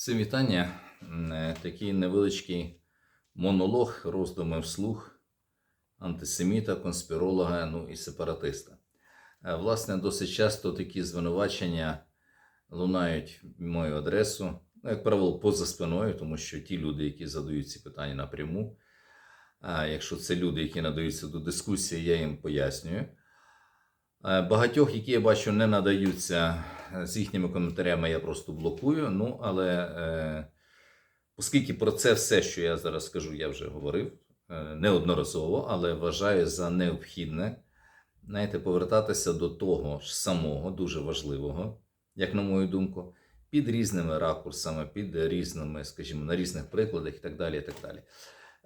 Всім вітання. Е, Такий невеличкий монолог, роздуми вслух антисеміта, конспіролога, ну і сепаратиста. Е, Власне, досить часто такі звинувачення лунають в мою адресу, ну, як правило, поза спиною, тому що ті люди, які задають ці питання напряму, а якщо це люди, які надаються до дискусії, я їм пояснюю. Е, Багатьох, які я бачу, не надаються е, з їхніми коментарями, я просто блокую. Ну, але е, оскільки про це все, що я зараз скажу, я вже говорив е, неодноразово, але вважаю за необхідне, знаєте, повертатися до того ж самого, дуже важливого, як на мою думку, під різними ракурсами, під різними, скажімо, на різних прикладах і так далі. І так далі.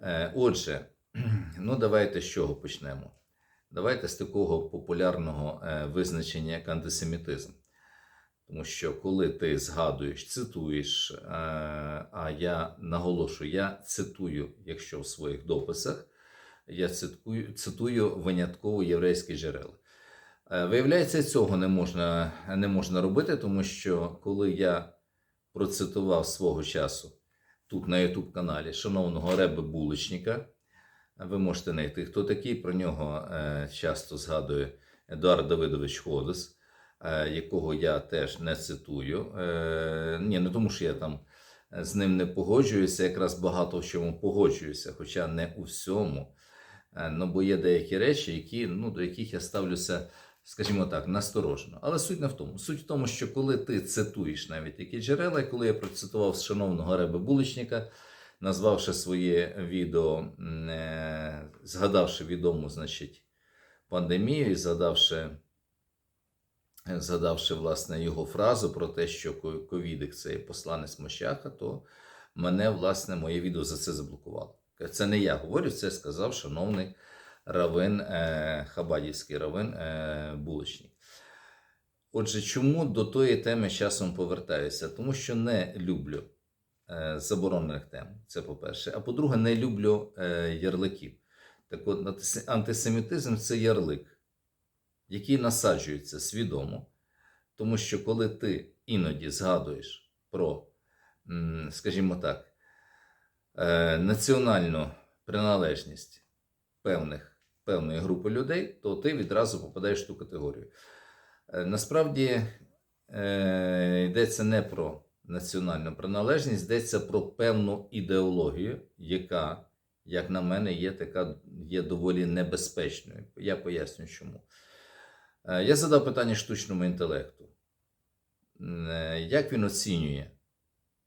Е, Отже, ну давайте з чого почнемо. Давайте з такого популярного е, визначення, як антисемітизм. Тому що коли ти згадуєш, цитуєш, е, а я наголошую, я цитую, якщо в своїх дописах, я цитую, цитую винятково єврейські джерела. Е, Виявляється, цього не можна, не можна робити, тому що коли я процитував свого часу тут на YouTube каналі шановного Реби Буличника, ви можете знайти, хто такий. Про нього е, часто згадує Едуард Давидович Ходос, якого я теж не цитую. Е, ні, не тому, що я там з ним не погоджуюся, якраз багато в чому погоджуюся, хоча не у всьому. Е, ну, бо є деякі речі, які, ну, до яких я ставлюся, скажімо так, насторожено. Але суть не в тому. Суть в тому, що коли ти цитуєш навіть такі джерела, і коли я процитував шановного Реби Буличника, назвавши своє відео, е, згадавши відому, значить, пандемію і згадавши, згадавши власне його фразу про те, що ковідик це посланець Мощаха, то мене власне моє відео за це заблокувало. Це не я говорю, це сказав шановний равин, е, Хабадівський равин е, Булочник. Отже, чому до тої теми часом повертаюся? Тому що не люблю е, заборонених тем. Це по-перше. А по-друге, не люблю ярликів. Так от, антисемітизм це ярлик, який насаджується свідомо. Тому що коли ти іноді згадуєш про, скажімо так, е, національну приналежність певних, певної групи людей, то ти відразу попадаєш в ту категорію. Е, Насправді е, йдеться не про національну приналежність, йдеться про певну ідеологію, яка, як на мене, є така є доволі небезпечною. Я поясню чому. Е, Я задав питання штучному інтелекту. Е, Як він оцінює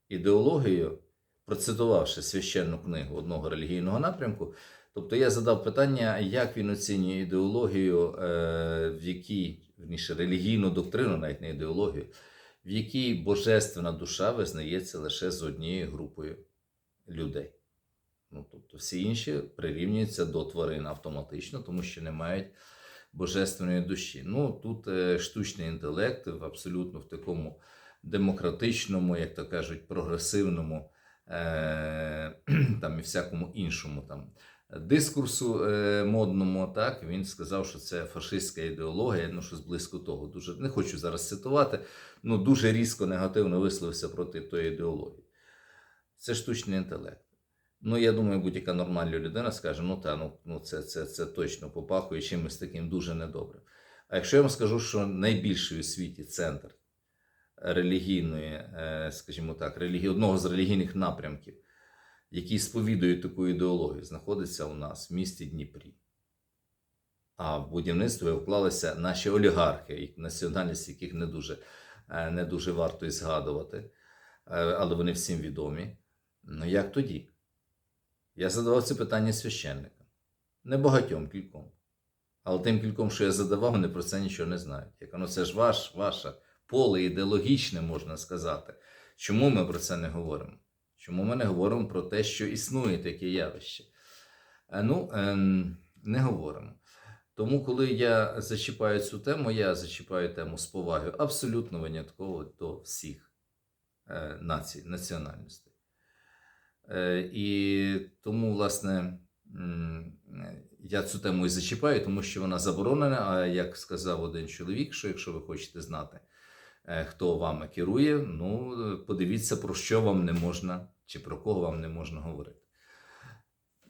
ідеологію, процитувавши священну книгу одного релігійного напрямку? Тобто я задав питання, як він оцінює ідеологію, е, в якій, релігійну доктрину, навіть не ідеологію, в якій божественна душа визнається лише з однією групою людей. Ну, тобто всі інші прирівнюються до тварин автоматично, тому що не мають божественної душі. Ну, тут е, штучний інтелект в абсолютно в такому демократичному, як то кажуть, прогресивному е, там і всякому іншому там дискурсу е, модному, так він сказав, що це фашистська ідеологія, ну щось близько того. Дуже не хочу зараз цитувати. Ну дуже різко негативно висловився проти тої ідеології. Це штучний інтелект. Ну, я думаю, будь-яка нормальна людина скаже: ну та ну, ну це, це, це точно попахує чимось таким дуже недобрим. А якщо я вам скажу, що найбільший у світі центр релігійної, е, скажімо так, релігії, одного з релігійних напрямків, який сповідує таку ідеологію, знаходиться у нас в місті Дніпрі. А в будівництво вклалися наші олігархи, національність яких не дуже, е, не дуже варто і згадувати, е, але вони всім відомі. Ну як тоді? Я задавав це питання священникам. Не багатьом кільком. Але тим кільком, що я задавав, вони про це нічого не знають. Я кажу, ну це ж ваш, ваше поле ідеологічне, можна сказати. Чому ми про це не говоримо? Чому ми не говоримо про те, що існує таке явище? Е, Ну, ем, не говоримо. Тому, коли я зачіпаю цю тему, я зачіпаю тему з повагою абсолютно винятково до всіх е, націй, національностей. Е, і тому, власне, я цю тему і зачіпаю, тому що вона заборонена. А як сказав один чоловік, що якщо ви хочете знати, е, хто вами керує, ну, подивіться, про що вам не можна чи про кого вам не можна говорити.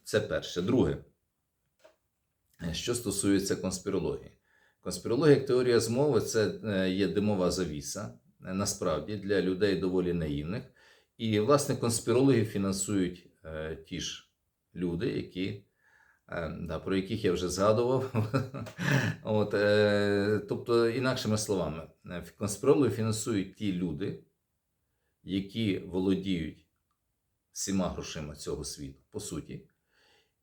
Це перше. Друге, е, що стосується конспірології. Конспірологія як теорія змови це є димова завіса, насправді для людей доволі наївних. І, власне, конспірологів фінансують е, ті ж люди, які, е, да, про яких я вже згадував. От, е, тобто, інакшими словами, е, конспірологів фінансують ті люди, які володіють всіма грошима цього світу, по суті,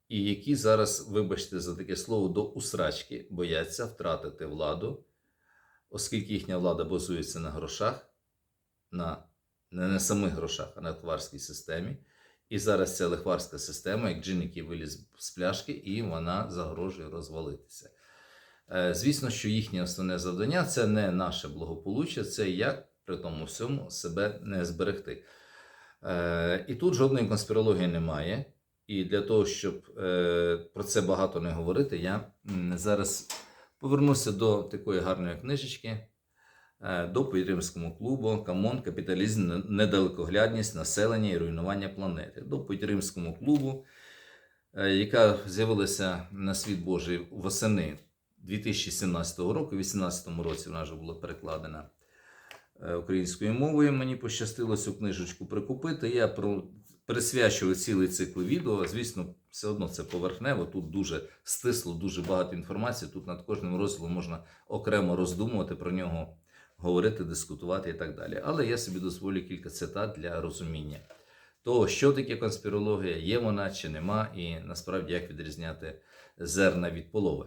і які зараз, вибачте за таке слово, до усрачки бояться втратити владу, оскільки їхня влада базується на грошах, на не на самих грошах, а на лихварській системі. І зараз ця лихварська система, як джин, який виліз з пляшки, і вона загрожує розвалитися. Е, Звісно, що їхнє основне завдання це не наше благополуччя, це як при тому всьому себе не зберегти. Е, І тут жодної конспірології немає. І для того, щоб е, про це багато не говорити, я зараз повернуся до такої гарної книжечки. Е, Доповідь Римському клубу Камон, капіталізм, недалекоглядність, населення і руйнування планети. Доповідь Римському клубу, е, яка з'явилася на світ Божий восени 2017 року. У 2018 році вона вже була перекладена е, українською мовою. Мені пощастило цю книжечку прикупити. Я про... присвячую цілий цикл відео. Звісно, все одно це поверхнево. Тут дуже стисло, дуже багато інформації. Тут над кожним розділом можна окремо роздумувати про нього говорити, дискутувати і так далі. Але я собі дозволю кілька цитат для розуміння того, що таке конспірологія, є вона чи нема, і насправді як відрізняти зерна від полови.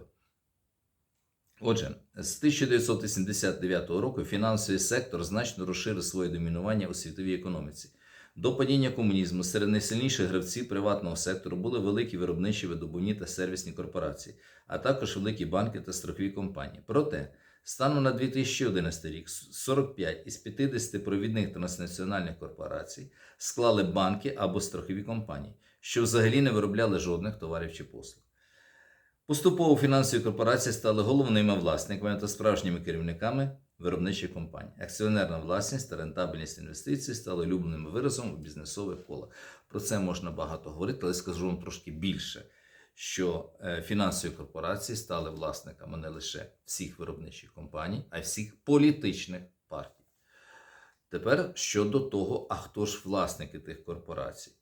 Отже, з 1989 року фінансовий сектор значно розширив своє домінування у світовій економіці. До падіння комунізму серед найсильніших гравців приватного сектору були великі виробничі, видобувні та сервісні корпорації, а також великі банки та страхові компанії. Проте, станом на 2011 рік 45 із 50 провідних транснаціональних корпорацій склали банки або страхові компанії, що взагалі не виробляли жодних товарів чи послуг. Поступово фінансові корпорації стали головними власниками та справжніми керівниками виробничих компаній. Акціонерна власність та рентабельність інвестицій стали улюбленим виразом у бізнесових колах. Про це можна багато говорити, але скажу вам трошки більше, що е, фінансові корпорації стали власниками не лише всіх виробничих компаній, а й всіх політичних партій. Тепер щодо того, а хто ж власники тих корпорацій?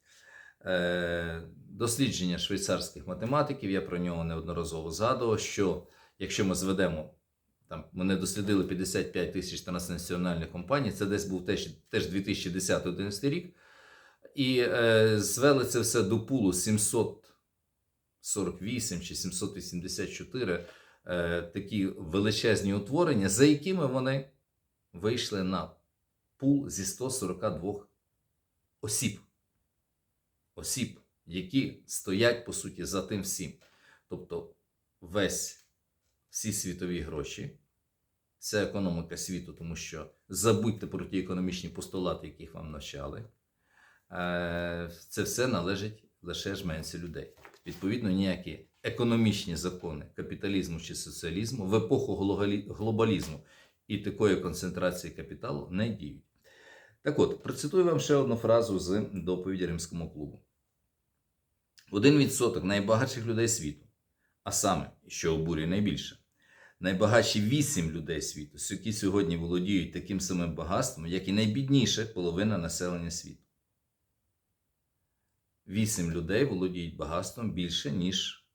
Е, дослідження швейцарських математиків, я про нього неодноразово згадував, що якщо ми зведемо, там вони дослідили 55 тисяч транснаціональних компаній, це десь був теж, теж 2010-2011 рік, і е, звели це все до пулу 748 чи 784 е, такі величезні утворення, за якими вони вийшли на пул зі 142 осіб осіб, які стоять, по суті, за тим всім. Тобто весь всі світові гроші, це економіка світу, тому що забудьте про ті економічні постулати, яких вам навчали. Е, Це все належить лише жменці людей. Відповідно, ніякі економічні закони капіталізму чи соціалізму в епоху глобалізму і такої концентрації капіталу не діють. Так от, процитую вам ще одну фразу з доповіді Римському клубу. Один відсоток найбагатших людей світу, а саме, що обурює найбільше, найбагатші вісім людей світу, які сьогодні володіють таким самим багатством, як і найбідніша половина населення світу. Вісім людей володіють багатством більше, ніж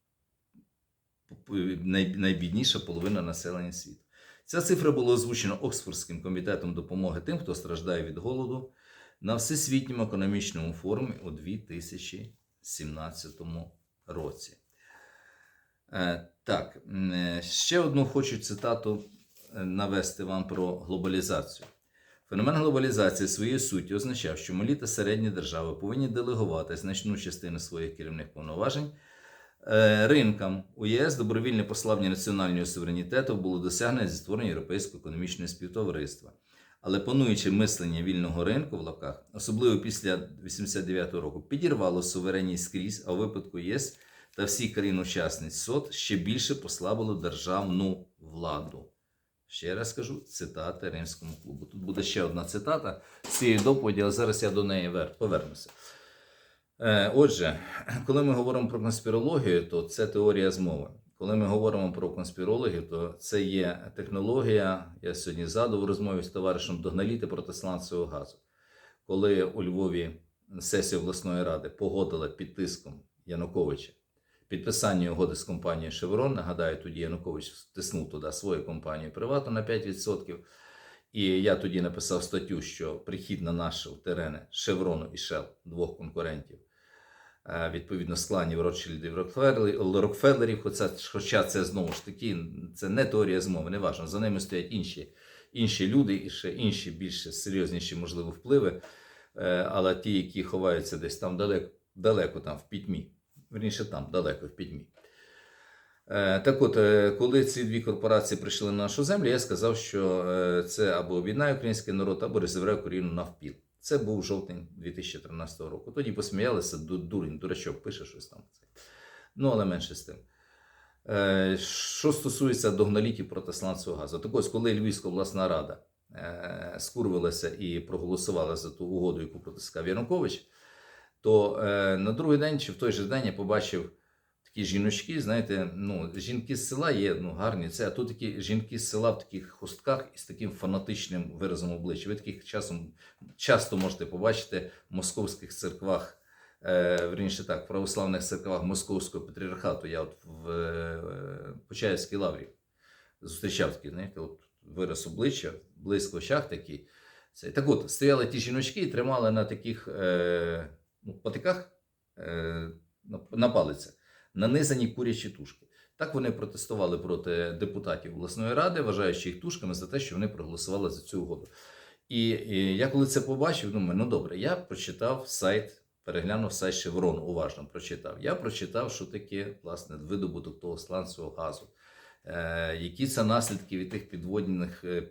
найбідніша половина населення світу. Ця цифра була озвучена Оксфордським комітетом допомоги тим, хто страждає від голоду на Всесвітньому економічному форумі у 2017 році. Е, Так, е, ще одну хочу цитату е, навести вам про глобалізацію. Феномен глобалізації своєю суттю означав, що малі та середні держави повинні делегувати значну частину своїх керівних повноважень е, ринкам. У ЄС добровільне послаблення національного суверенітету було досягнено зі створення Європейського економічного співтовариства. Але пануюче мислення вільного ринку в лапках, особливо після 89-го року, підірвало суверенність скрізь, а у випадку ЄС та всіх країн-учасниць СОТ ще більше послабило державну владу. Ще раз кажу, цитати Римському клубу. Тут буде ще одна цитата з цієї доповіді, але зараз я до неї повернуся. Е, Отже, коли ми говоримо про конспірологію, то це теорія змови. Коли ми говоримо про конспірологію, то це є технологія. Я сьогодні задав розмові з товаришем догналіти протисланцевого газу. Коли у Львові сесія обласної ради погодила під тиском Януковича підписання угоди з компанією Шеврон. Нагадаю, тоді Янукович втиснув туди свою компанію приватну на 5%. І я тоді написав статтю, що прихід на наші терени Шеврону і Шел, двох конкурентів, е, відповідно з кланів Ротшильдів Рокфеллерів, хоча, хоча це знову ж таки це не теорія змови, не важливо. За ними стоять інші, інші люди і ще інші більш серйозніші, можливо, впливи. Е, Але ті, які ховаються десь там далеко, далеко там в пітьмі, верніше там, далеко в пітьмі. Е, Так от, е, коли ці дві корпорації прийшли на нашу землю, я сказав, що е, це або об'єднає український народ, або розібрає Україну навпіл. Це був жовтень 2013 року. Тоді посміялися, ду- дурень, дурачок пише щось там. Ну, але менше з тим. Що стосується догналітів протесландського газу, так ось, коли Львівська обласна рада скурвилася і проголосувала за ту угоду, яку протискав Янукович, то е, на другий день чи в той же день я побачив такі жіночки, знаєте, ну, жінки з села є ну, гарні, це, а тут такі жінки з села в таких хустках і з таким фанатичним виразом обличчя. Ви таких часом часто можете побачити в московських церквах, е, верніше так, в православних церквах Московського патріархату. Я от в е, Почаївській лаврі зустрічав такий, знаєте, от вираз обличчя, близько очах. Це, так от, стояли ті жіночки і тримали на таких е, ну, патиках е, на, палицях нанизані курячі тушки. Так вони протестували проти депутатів обласної ради, вважаючи їх тушками за те, що вони проголосували за цю угоду. І, і я коли це побачив, думаю, ну добре, я прочитав сайт, переглянув сайт Шеврон, уважно прочитав. Я прочитав, що таке власне видобуток того сланцевого газу. Е, які це наслідки від тих підводних е,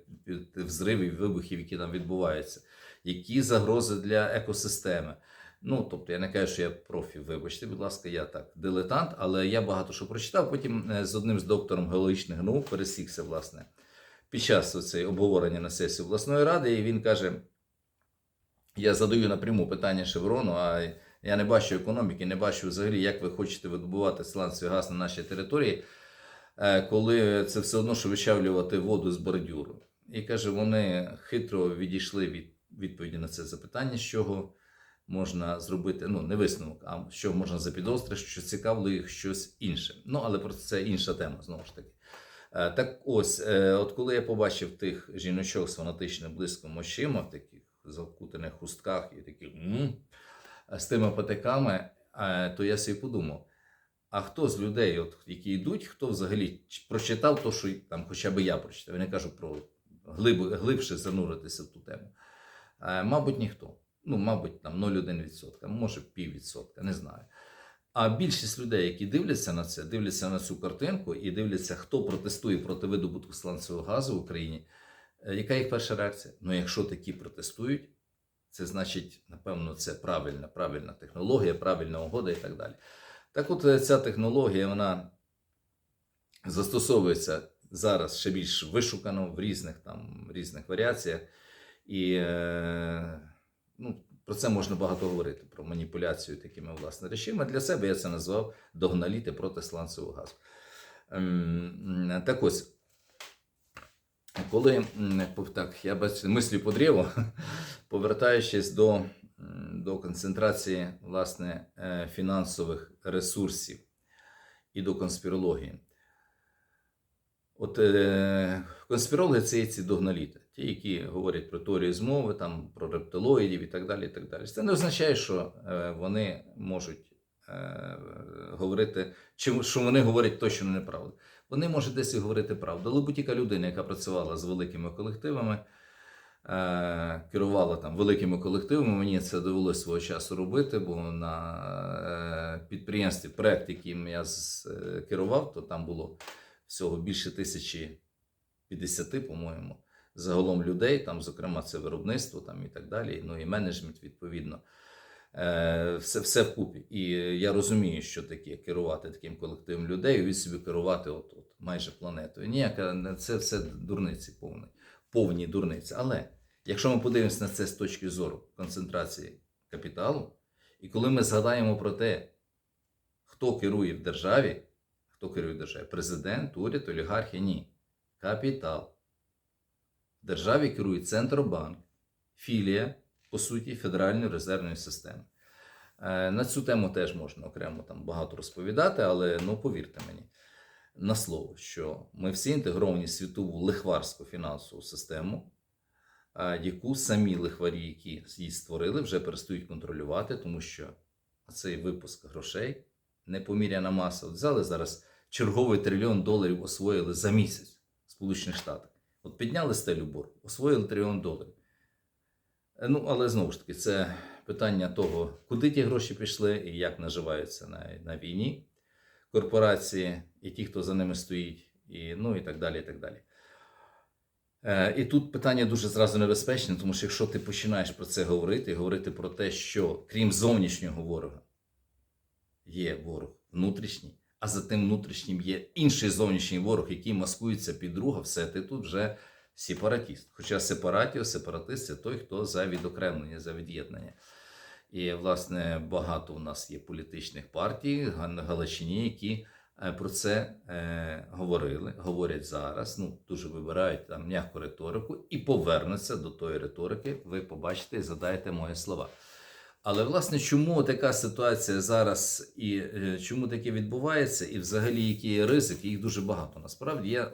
взривів, вибухів, які там відбуваються, які загрози для екосистеми. Ну, тобто, я не кажу, що я профі, вибачте, будь ласка, я так дилетант, але я багато що прочитав. Потім е, з одним з доктором геологічних наук пересікся, власне, під час цієї обговорення на сесії обласної ради, і він каже: я задаю напряму питання Шеврону, а я не бачу економіки, не бачу взагалі, як ви хочете видобувати сланцевий газ на нашій території, е, коли це все одно, що вичавлювати воду з бордюру. І каже, вони хитро відійшли від відповіді на це запитання, з чого можна зробити, ну не висновок, а що можна запідозрити, що цікавило їх щось інше. Ну, але про це інша тема знову ж таки. Е, Так ось, е, от коли я побачив тих жіночок з фанатичним близьким очима, в таких закутаних хустках і таких з тими патиками, е, то я собі подумав. А хто з людей, от, які йдуть, хто взагалі прочитав то, що там хоча б я прочитав, я не кажу про глиб, глибше зануритися в ту тему. Е, Мабуть, ніхто. Ну, мабуть, там 0,1%, може піввідсотка, не знаю. А більшість людей, які дивляться на це, дивляться на цю картинку і дивляться, хто протестує проти видобутку сланцевого газу в Україні. е, Яка їх перша реакція? Ну, якщо такі протестують, це значить, напевно, це правильна, правильна технологія, правильна угода і так далі. Так от е, ця технологія, вона застосовується зараз ще більш вишукано в різних там різних варіаціях. І е, ну, про це можна багато говорити, про маніпуляцію такими власне речами. Для себе я це назвав догналіти проти сланцевого газу. Ем, Так ось, коли так, я бачу, мислю по древу, повертаючись до, до концентрації власне, е, фінансових ресурсів і до конспірології. От е, конспірологи це є ці догналіти, ті, які говорять про теорію змови, там, про рептилоїдів і так далі. і так далі. Це не означає, що е, вони можуть е, говорити, чи що вони говорять точно неправду. Вони можуть десь і говорити правду. Але будь-яка людина, яка працювала з великими колективами, е, керувала там великими колективами, мені це довелося свого часу робити, бо на підприємстві проект, яким я керував, то там було всього більше тисячі 50, по-моєму, загалом людей, там, зокрема, це виробництво там, і так далі, ну і менеджмент, відповідно. Е, все, все вкупі. І я розумію, що таке керувати таким колективом людей, від собі керувати от, от, майже планетою. Ніяка це все дурниці повні, повні дурниці. Але якщо ми подивимося на це з точки зору концентрації капіталу, і коли ми згадаємо про те, хто керує в державі, хто керує в державі? Президент, уряд, олігархи? Ні. Капітал. Державі керує Центробанк, філія, по суті, Федеральної резервної системи. Е, На цю тему теж можна окремо там багато розповідати, але ну повірте мені на слово, що ми всі інтегровані в світову лихварську фінансову систему, яку самі лихварі, які її створили, вже перестають контролювати, тому що цей випуск грошей непоміряна маса. От взяли зараз черговий трильйон доларів освоїли за місяць в Сполучених Штатах. От підняли стелю боргу, освоїли трильйон доларів. Е, Ну, але знову ж таки, це питання того, куди ті гроші пішли і як наживаються на, на війні корпорації і ті, хто за ними стоїть, і, ну і так далі. І, так далі. Е, і тут питання дуже зразу небезпечне, тому що якщо ти починаєш про це говорити, говорити про те, що крім зовнішнього ворога є ворог внутрішній, а за тим внутрішнім є інший зовнішній ворог, який маскується під друга, все, ти тут вже сепаратіст. Хоча сепаратіо, сепаратист це той, хто за відокремлення, за від'єднання. І, власне, багато у нас є політичних партій на Галичині, які е, про це е, говорили, говорять зараз. Ну, дуже вибирають там м'яку риторику і повернуться до тої риторики. Ви побачите і задаєте мої слова. Але власне, чому така ситуація зараз і е, чому таке відбувається, і взагалі які є ризики, їх дуже багато. Насправді я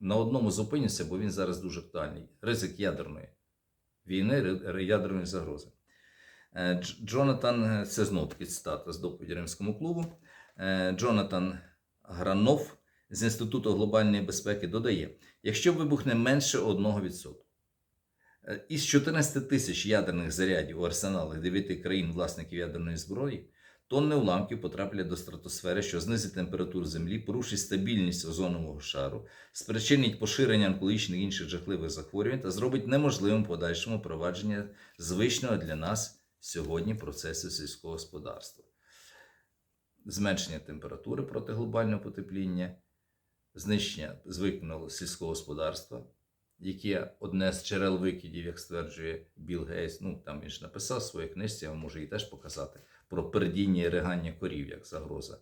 на одному зупинюся, бо він зараз дуже актуальний. Ризик ядерної війни, ядерної загрози. Е, Джонатан, е, це знову таки цитата з доповіді Римському клубу. Джонатан Гранов з Інституту глобальної безпеки додає: якщо вибухне менше 1%, е, із 14 тисяч ядерних зарядів у арсеналах 9 країн власників ядерної зброї, тонни уламків потраплять до стратосфери, що знизить температуру Землі, порушить стабільність озонового шару, спричинить поширення онкологічних і інших жахливих захворювань та зробить неможливим подальшому провадження звичного для нас сьогодні процесу сільського господарства. Зменшення температури проти глобального потепління, знищення звикного сільського господарства, яке одне з джерел викидів, як стверджує Білл Гейс, ну там він ж написав в своїй книжці, я вам можу її теж показати, про передіння і ригання корів як загроза,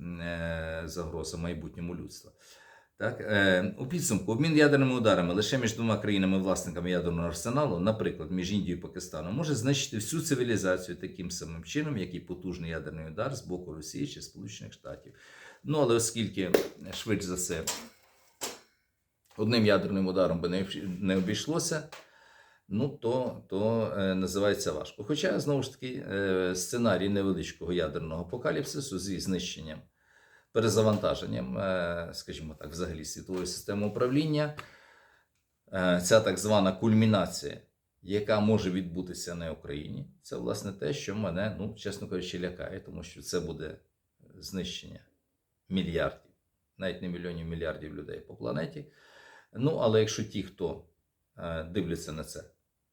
е, загроза майбутньому людства. Так, е, у підсумку обмін ядерними ударами лише між двома країнами-власниками ядерного арсеналу, наприклад, між Індією і Пакистаном, може знищити всю цивілізацію таким самим чином, як і потужний ядерний удар з боку Росії чи Сполучених Штатів. Ну, але оскільки швидше за все одним ядерним ударом би не обійшлося, ну то, то е, називається важко. Хоча, знову ж таки, е, сценарій невеличкого ядерного апокаліпсису зі знищенням перезавантаженням, е, скажімо так, взагалі світової системи управління. Е, Ця так звана кульмінація, яка може відбутися на Україні, це власне те, що мене, ну, чесно кажучи, лякає, тому що це буде знищення мільярдів, навіть не мільйонів мільярдів людей по планеті. Ну, але якщо ті, хто е, дивляться на це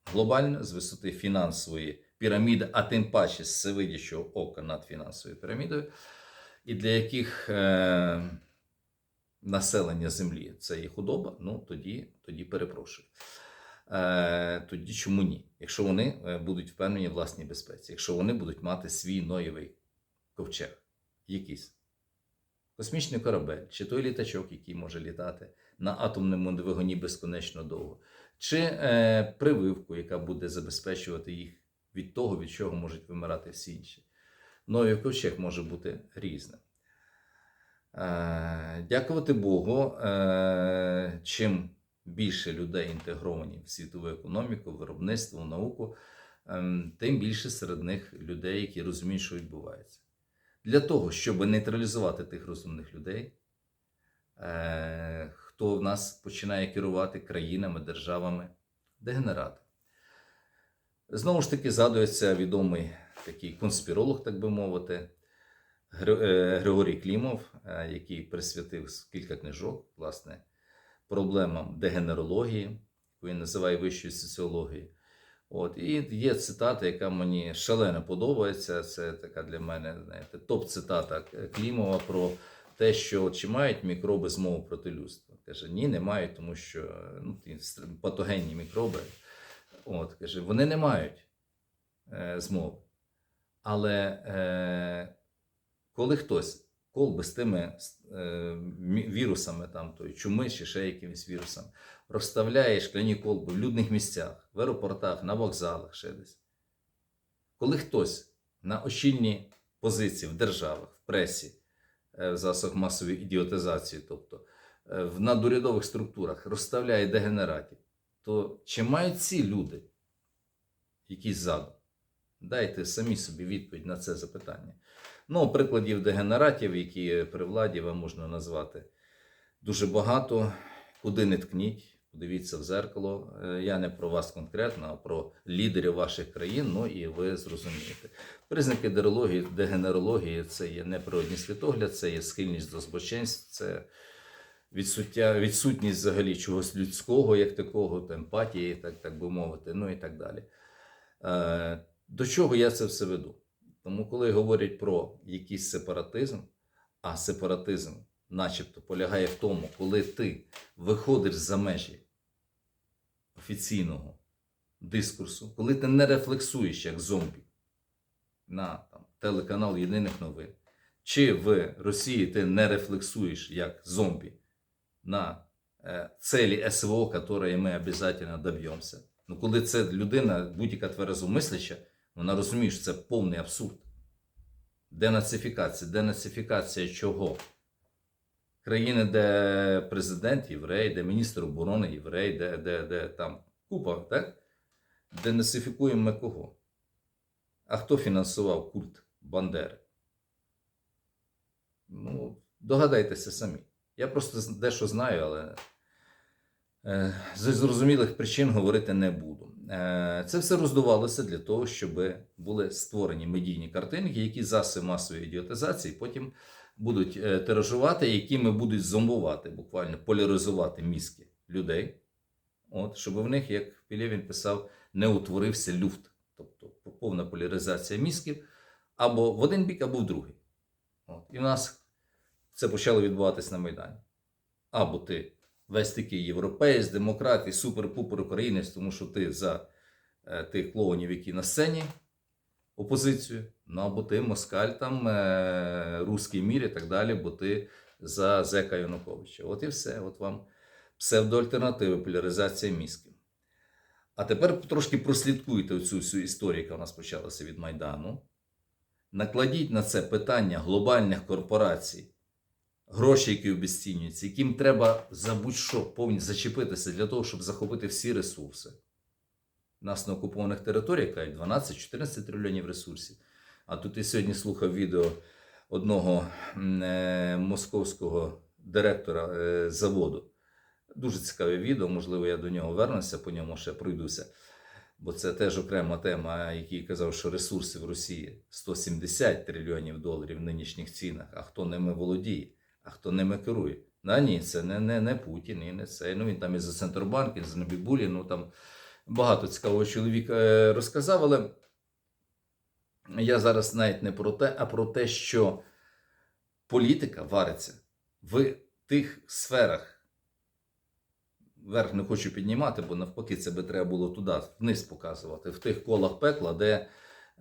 глобально, з висоти фінансової піраміди, а тим паче з всевидячого ока над фінансовою пірамідою, і для яких е, населення землі це є худоба, ну тоді, тоді перепрошую. Е, тоді чому ні? Якщо вони е, будуть впевнені в власній безпеці, якщо вони будуть мати свій ноєвий ковчег, якийсь космічний корабель, чи той літачок, який може літати на атомному двигуні безконечно довго, чи е, прививку, яка буде забезпечувати їх від того, від чого можуть вимирати всі інші. Новий ковчег може бути різним. Е, Дякувати Богу, е, чим більше людей інтегровані в світову економіку, виробництво, науку, ем, тим більше серед них людей, які розуміють, що відбувається. Для того, щоб нейтралізувати тих розумних людей, е, хто в нас починає керувати країнами, державами, дегенерати. Знову ж таки, згадується відомий такий конспіролог, так би мовити, е, Григорій Клімов, е, який присвятив кілька книжок, власне, проблемам дегенерології, яку він називає вищою соціологією. От, і є цитата, яка мені шалено подобається. Це така для мене знаєте, топ-цитата Клімова про те, що чи мають мікроби змову проти людства. Каже, ні, не мають, тому що ну, патогенні мікроби. От, каже, вони не мають е, змови. Але е, коли хтось колби з тими е, вірусами, там, той, чуми чи ще якимись вірусами, розставляє шкляні колби в людних місцях, в аеропортах, на вокзалах, ще десь. Коли хтось на очільні позиції в державах, в пресі, в засобах масової ідіотизації, тобто е, в надурядових структурах розставляє дегенератів, то чи мають ці люди якийсь задум? Дайте самі собі відповідь на це запитання. Ну, прикладів дегенератів, які при владі вам можна назвати дуже багато. Куди не ткніть, подивіться в зеркало. Е, Я не про вас конкретно, а про лідерів ваших країн. Ну і ви зрозумієте. Признаки дерології, дегенерології це є неприродний світогляд, це є схильність до збоченств, це відсуття, відсутність взагалі чогось людського, як такого, емпатії, так, так би мовити, ну і так далі. Е, До чого я це все веду? Тому, коли говорять про якийсь сепаратизм, а сепаратизм, начебто, полягає в тому, коли ти виходиш за межі офіційного дискурсу, коли ти не рефлексуєш як зомбі на там, телеканал Єдиних новин, чи в Росії ти не рефлексуєш як зомбі на е, цілі СВО, которые ми обов'язково доб'ємося. Ну, коли це людина, будь-яка тверезомисляща, вона розуміє, що це повний абсурд. Денацифікація. Денацифікація чого? Країни, де президент єврей, де міністр оборони єврей, де, де, де там купа, так? Денацифікуємо ми кого? А хто фінансував культ Бандери? Ну, догадайтеся самі. Я просто дещо знаю, але е, з зрозумілих причин говорити не буду. Е, Це все роздувалося для того, щоб були створені медійні картинки, які засоби масової ідіотизації потім будуть е, тиражувати, якими будуть зомбувати, буквально поляризувати мізки людей. От, щоб в них, як Пілєвін писав, не утворився люфт, тобто повна поляризація мізків або в один бік, або в другий. От. І в нас це почало відбуватись на Майдані. Або ти весь такий європеєць, демократ і супер-пупер українець, тому що ти за е, тих клоунів, які на сцені, опозицію, ну або ти москаль, там, е, руський мір і так далі, бо ти за Зека Януковича. От і все. От вам псевдоальтернативи, поляризація мізків. А тепер трошки прослідкуйте цю всю історію, яка у нас почалася від Майдану. Накладіть на це питання глобальних корпорацій, гроші, які обесцінюються, яким треба за будь-що повні зачепитися для того, щоб захопити всі ресурси. Нас на окупованих територіях кажуть 12-14 трильйонів ресурсів. А тут я сьогодні слухав відео одного е, московського директора е, заводу. Дуже цікаве відео, можливо, я до нього вернуся, по ньому ще пройдуся. Бо це теж окрема тема, який казав, що ресурси в Росії 170 трильйонів доларів в нинішніх цінах, а хто ними володіє, а хто ними керує. На ні, це не, не, не Путін, і не це. Ну він там і за Центробанк, і за Набібулі, ну там багато цікавого чоловіка е, розказав, але я зараз навіть не про те, а про те, що політика вариться в тих сферах. Вверх не хочу піднімати, бо навпаки, це би треба було туди, вниз показувати, в тих колах пекла, де,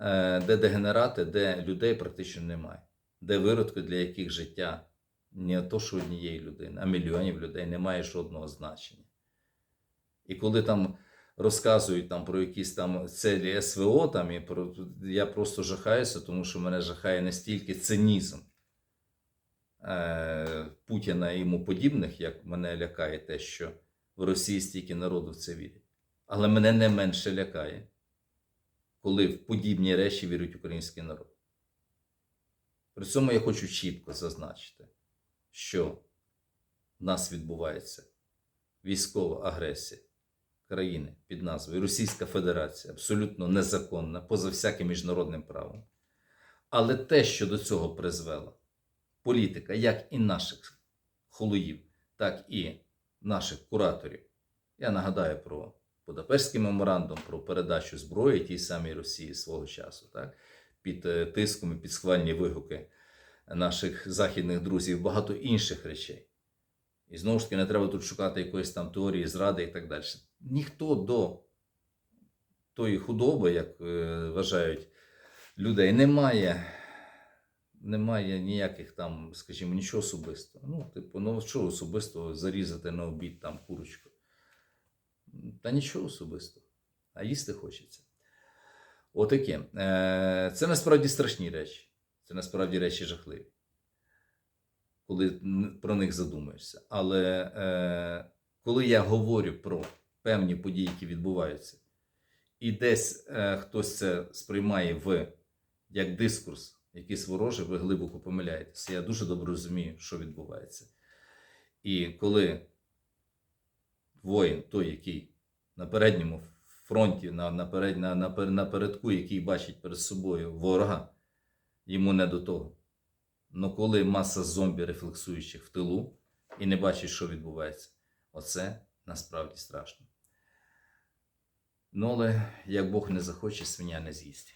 е, де дегенерати, де людей практично немає, де виродки, для яких життя не то, що однієї людини, а мільйонів людей не має жодного значення. І коли там розказують там про якісь там целі СВО, там, і про, я просто жахаюся, тому що мене жахає настільки цинізм е, Путіна і йому подібних, як мене лякає те, що в Росії стільки народу в це вірить. Але мене не менше лякає, коли в подібні речі вірить український народ. При цьому я хочу чітко зазначити, що в нас відбувається військова агресія країни під назвою Російська Федерація, абсолютно незаконна, поза всяким міжнародним правом. Але те, що до цього призвела політика, як і наших холоїв, так і наших кураторів. Я нагадаю про Будапештський меморандум про передачу зброї тій самій Росії свого часу, так? під е, тиском і під схвальні вигуки наших західних друзів, багато інших речей. І знову ж таки, не треба тут шукати якоїсь там теорії зради і так далі. Ніхто до тої худоби, як е, вважають людей, не має, немає ніяких там, скажімо, нічого особистого. Ну, типу, ну що особистого зарізати на обід там курочку? Та нічого особистого. А їсти хочеться. Отаке. Е, Це насправді страшні речі. Це насправді речі жахливі. Коли про них задумаєшся. Але е, коли я говорю про певні події, які відбуваються, і десь е, хтось це сприймає в як дискурс, якийсь ворожий, ви глибоко помиляєтеся. Я дуже добре розумію, що відбувається. І коли воїн, той, який на передньому фронті, на, на, на, на, пер- на передку, який бачить перед собою ворога, йому не до того. Но коли маса зомбі рефлексуючих в тилу і не бачить, що відбувається, оце насправді страшно. Ну, але як Бог не захоче, свиня не з'їсть.